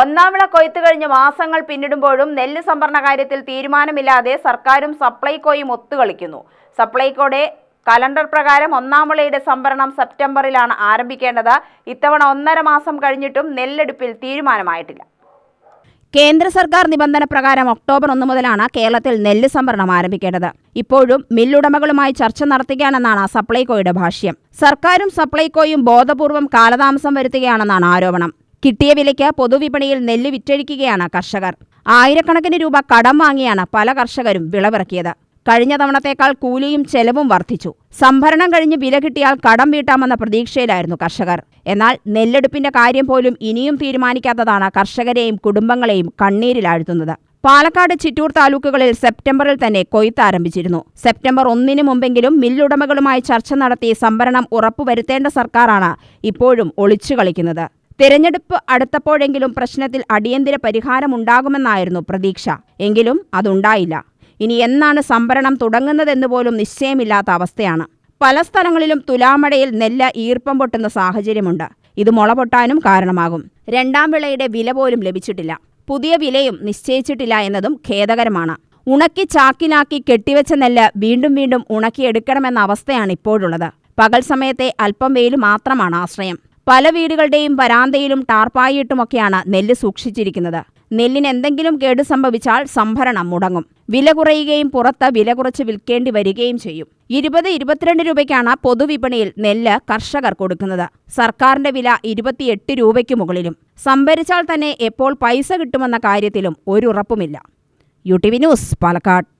ഒന്നാം വിള കൊയ്ത്ത് കഴിഞ്ഞ് മാസങ്ങൾ പിന്നിടുമ്പോഴും നെല്ല് സംഭരണ കാര്യത്തിൽ തീരുമാനമില്ലാതെ സർക്കാരും സപ്ലൈകോയും ഒത്തുകളിക്കുന്നു. സപ്ലൈകോയുടെ കലണ്ടർ പ്രകാരം ഒന്നാം വിളയുടെ സംഭരണം സെപ്റ്റംബറിലാണ് ആരംഭിക്കേണ്ടത്. ഇത്തവണ ഒന്നര മാസം കഴിഞ്ഞിട്ടും നെല്ലെടുപ്പിൽ തീരുമാനമായിട്ടില്ല. കേന്ദ്ര സർക്കാർ നിബന്ധന പ്രകാരം ഒക്ടോബർ ഒന്ന് മുതലാണ് കേരളത്തിൽ നെല്ല് സംഭരണം ആരംഭിക്കേണ്ടത്. ഇപ്പോഴും മില്ലുടമകളുമായി ചർച്ച നടത്തുകയാണെന്നാണ് സപ്ലൈകോയുടെ ഭാഷ്യം. സർക്കാരും സപ്ലൈകോയും ബോധപൂർവം കാലതാമസം വരുത്തുകയാണെന്നാണ് ആരോപണം. കിട്ടിയ വിലയ്ക്ക് പൊതുവിപണിയിൽ നെല്ല് വിറ്റഴിക്കുകയാണ് കർഷകർ. ആയിരക്കണക്കിന് രൂപ കടം വാങ്ങിയാണ് പല കർഷകരും വിളവിറക്കിയത്. കഴിഞ്ഞ തവണത്തേക്കാൾ കൂലിയും ചെലവും വർദ്ധിച്ചു. സംഭരണം കഴിഞ്ഞ് വില കിട്ടിയാൽ കടം വീട്ടാമെന്ന പ്രതീക്ഷയിലായിരുന്നു കർഷകർ. എന്നാൽ നെല്ലെടുപ്പിന്റെ കാര്യം പോലും ഇനിയും തീരുമാനിക്കാത്തതാണ് കർഷകരെയും കുടുംബങ്ങളെയും കണ്ണീരിലാഴ്ത്തുന്നത്. പാലക്കാട് ചിറ്റൂർ താലൂക്കുകളിൽ സെപ്റ്റംബറിൽ തന്നെ കൊയ്ത്ത് ആരംഭിച്ചിരുന്നു. സെപ്റ്റംബർ ഒന്നിന് മുമ്പെങ്കിലും മില്ലുടമകളുമായി ചർച്ച നടത്തി സംഭരണം ഉറപ്പുവരുത്തേണ്ട സർക്കാരാണ് ഇപ്പോഴും ഒളിച്ചു കളിക്കുന്നത്. തിരഞ്ഞെടുപ്പ് അടുത്തപ്പോഴെങ്കിലും പ്രശ്നത്തിൽ അടിയന്തര പരിഹാരമുണ്ടാകുമെന്നായിരുന്നു പ്രതീക്ഷ. എങ്കിലും അതുണ്ടായില്ല. ഇനി എന്നാണ് സംഭരണം തുടങ്ങുന്നതെന്ന് പോലും നിശ്ചയമില്ലാത്ത അവസ്ഥയാണ്. പല സ്ഥലങ്ങളിലും തുലാമഴയിൽ നെല്ല് ഈർപ്പം പൊട്ടുന്ന സാഹചര്യമുണ്ട്. ഇത് മുള പൊട്ടാനും കാരണമാകും. രണ്ടാം വിളയുടെ വില പോലും ലഭിച്ചിട്ടില്ല. പുതിയ വിലയും നിശ്ചയിച്ചിട്ടില്ല എന്നതും ഖേദകരമാണ്. ഉണക്കി ചാക്കിലാക്കി കെട്ടിവെച്ച നെല്ല് വീണ്ടും വീണ്ടും ഉണക്കിയെടുക്കണമെന്ന അവസ്ഥയാണ് ഇപ്പോഴുള്ളത്. പകൽ സമയത്തെ അല്പം വെയിൽ മാത്രമാണ് ആശ്രയം. പല വീടുകളുടെയും വരാന്തയിലും ടാർപ്പായിട്ടുമൊക്കെയാണ് നെല്ല് സൂക്ഷിച്ചിരിക്കുന്നത്. നെല്ലിന് എന്തെങ്കിലും കേട് സംഭവിച്ചാൽ സംഭരണം മുടങ്ങും. വില കുറയുകയും പുറത്ത് വില കുറച്ച് വിൽക്കേണ്ടി വരികയും ചെയ്യും. ഇരുപത് ഇരുപത്തിരണ്ട് രൂപയ്ക്കാണ് പൊതുവിപണിയിൽ നെല്ല് കർഷകർ കൊടുക്കുന്നത്. സർക്കാരിന്റെ വില ഇരുപത്തിയെട്ട് രൂപയ്ക്ക് മുകളിലും. സംഭരിച്ചാൽ തന്നെ എപ്പോൾ പൈസ കിട്ടുമെന്ന കാര്യത്തിലും ഒരു ഉറപ്പുമില്ല. U T V news Palakkad.